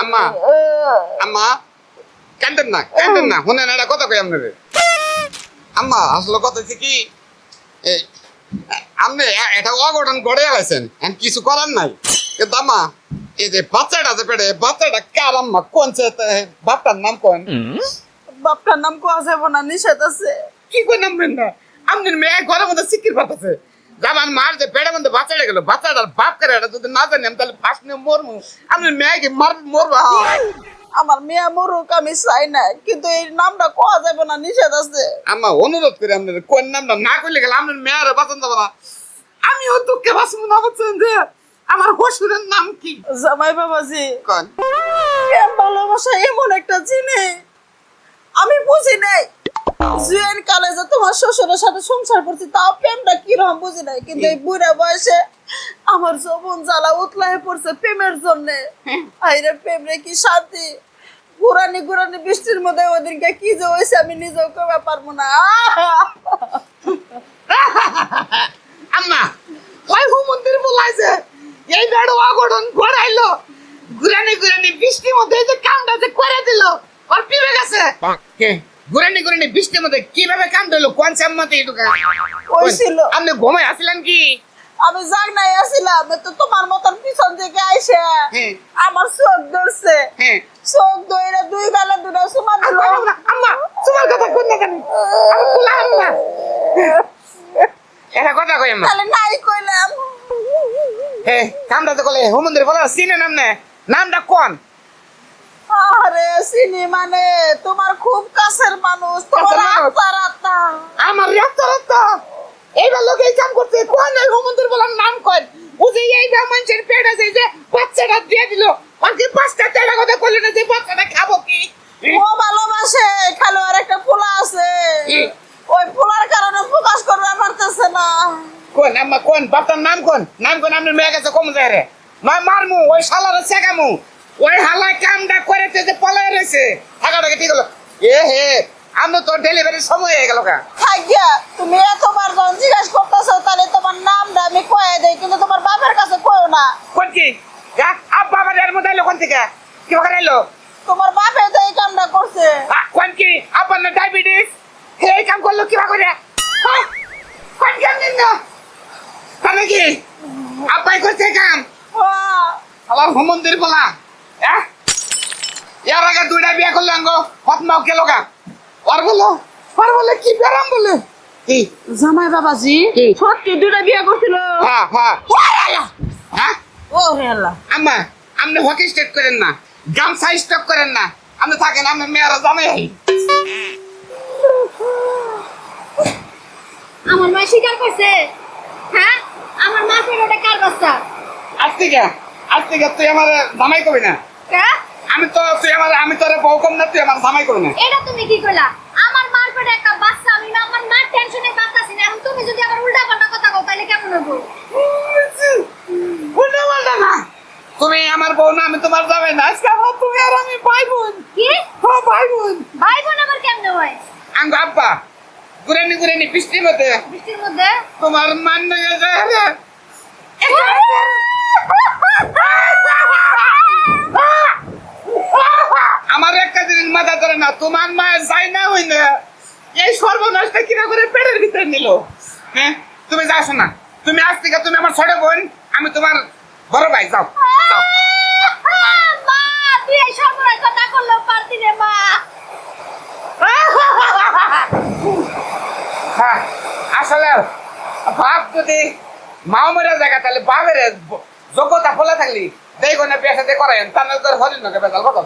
আম্মা আম্মা কান্দেন না কান্দেন না শুনেন এটা কথা কই আপনারে আম্মা আসলে কথা হচ্ছে কি এই আপনি এটা অঘটন গড়ে গেছেন এখন কিছু করার নাই কিন্তু আম্মা এই যে বাচ্চাটা আছে পেটে বাচ্চাটা কার আম্মা কোন সে বাপটার নাম কোন বাপটার নাম কোয়া যাব না নিষেধ আছে কি করে নামবেন না আপনার মেয়ে ঘরের মধ্যে সিকির পাঠাছে যাবার মার যে পেটের মধ্যে বাচ্চাটা গেল বাচ্চাটার বাপ করে এটা যদি না জানি আমি তাহলে ফার্স্ট নিয়ে মরবো। আপনার মেয়েকে মার মরবো। আমার মেয়ে মরুক আমি চাই না কিন্তু এই নামটা কোয়া যাবে না নিষেধ আছে। আম্মা অনুরোধ করি আপনার কোন নামটা না করলে গেলে আপনার মেয়ের বাঁচান যাব না। আমিও দুঃখে বাঁচবো না বুঝছেন যে? আমার হসুরের নাম কি? জামাই বাবাজি কোন? প্রেম ভালোবাসা এমন একটা জিনিস আমি বুঝি নাই। জুয়েন কালে যে তোমার শ্বশুরের সাথে সংসার করছি তাও প্রেমটা কীরকম বুঝি নাই। কিন্তু এই বুড়া বয়সে আমার যৌবন জ্বালা উতলায় পড়ছে প্রেমের জন্য। আইরে প্রেম রে কি শান্তি? গুরানি গুরানি বৃষ্টির মধ্যে ওদিনকে কি যে হয়েছে আমি নিজেও কবে পারব না। আম্মা ওই মন্দির বলাইছে এই বেড়ো অঘটন ঘোরাইলো। ঘুরানি ঘুরানি বৃষ্টির মধ্যে এই যে কামটা যে করে দিল ওর পিবে গেছে। কে? ঘুরানি ঘুরানি বৃষ্টির মধ্যে কীভাবে কাম দিল কোন সাম্মাতে এটুকা? হয়েছিল আপনি ঘুমাই আসিলেন কি? আমি জাগ নাই আসিলাম। তো তোমার মতন পিছন থেকে আইসে। হ্যাঁ। আমার চোখ ধরছে। হ্যাঁ। চোখ ধরে দুই গালে দুটো সুমা দিল। আম্মা, আম্মা তোমার কথা কোন না জানি আমি কুলাম না এটা কথা কই আম্মা। তাহলে নাই কইলাম। হে কামটা তো কলে হোমন্দির বলা সিনে নাম নে। নামটা কোন? আরে চিনি মানে তোমার খুব কাছের মানুষ তোমার আত্মার আত্মা। আমার রাস্তা রাস্তা এইবার লোক এই কাম করছে কোন এই হোমন্দির বলার নাম কোন ও যে এইবার মানুষের পেট আছে যে বাচ্চাটা দিয়ে দিল। আর কি পাঁচটা তেরা কথা করলে না যে বাচ্চাটা খাব কি? ও ভালোবাসে খালি আর একটা পোলা আছে। ওই পোলার কারণে প্রকাশ করতে পারতেছে না। কোন আম্মা কোন? বাপটার নাম কোন? নাম কোন? আপনার মেয়ে কাছে কম যায় রে। নয় মারমু ওই শালার শেখামু ওই হালায় কামটা করেছে যে পলায় রয়েছে। থাকাটাকে ঠিক হলো। এ হে আমি তো ডেলিভারির সময় হয়ে গেল কা থাকিয়া তুমি এতবার যখন জিজ্ঞাসা করতেছো তাহলে তোমার নামটা আমি কয়ে দেই কিন্তু তোমার বাপের কাছে কইও না। কোন কি? আব্বা আমার এর মধ্যে এলো কোন থেকে? কি করে এলো তোমার বাপে তো এই কামটা করছে। কোন কি? আব্বার না ডায়াবেটিস এই কাম করল কি করে? কোন কাম দিন না? তাহলে কি? আব্বাই করছে কাম? আহ, আমার হোমন্দির বলা। হ্যাঁ? এর আগে দুইটা বিয়ে করলে আঙ্গ হতমাও কে লগা? ওর বলো? ওর বলে কি বেরাম বলে? কি? জামাই বাবাজি কি? সত্যি দুটা বিয়ে করছিল। হ্যাঁ হ্যাঁ হ্যাঁ? ও রে আল্লাহ। আম্মা আপনি হকি স্টেট করেন না গামছা স্টক করেন না। আপনি থাকেন আপনার মেয়েরা জামাই আমার মা স্বীকার করছে। হ্যাঁ? আমার মা ফের ওটা কার বাচ্চা? আজ থেকে আজ থেকে তুই আমার জামাই করবি না। কে? আমি তো তুই আমার আমি তোর বউ কম না তুই আমার জামাই করবি না। এটা তুমি কি কইলা? আমার মার পেটে একটা বাচ্চা আমি না আমার মার টেনশনে বাঁচতাছি না। এখন তুমি যদি আবার উল্টা পাল্টা কথা কও তাহলে কেমন হব উল্টা পাল্টা না। তুমি আমার বউ না আমি তোমার জামাই না। আজকে আমার তুমি আর আমি ভাই বোন কি? হ্যাঁ ভাই বোন ভাই বোন আবার কেমনে হয়? আঙ্গ আব্বা গুরানি গুরানি বৃষ্টির মধ্যে। বৃষ্টির মধ্যে? তোমার মান নিয়ে যায় রে আমার একটা জিনিস মাথা ধরে না তোমার মা যাই না হই না এই সর্বনাশটা কিনা করে পেটের ভিতরে নিল? হ্যাঁ? তুমি যাস না? তুমি আজ থেকে তুমি আমার ছোট বোন আমি তোমার বড় ভাই যাও হ্যাঁ আসলে বাপ যদি মা মরে জায়গা তাহলে বাপের যোগ্যতা ফলে থাকলি দেখো না পেশাতে করেন তার হরিণ বেতাল কথা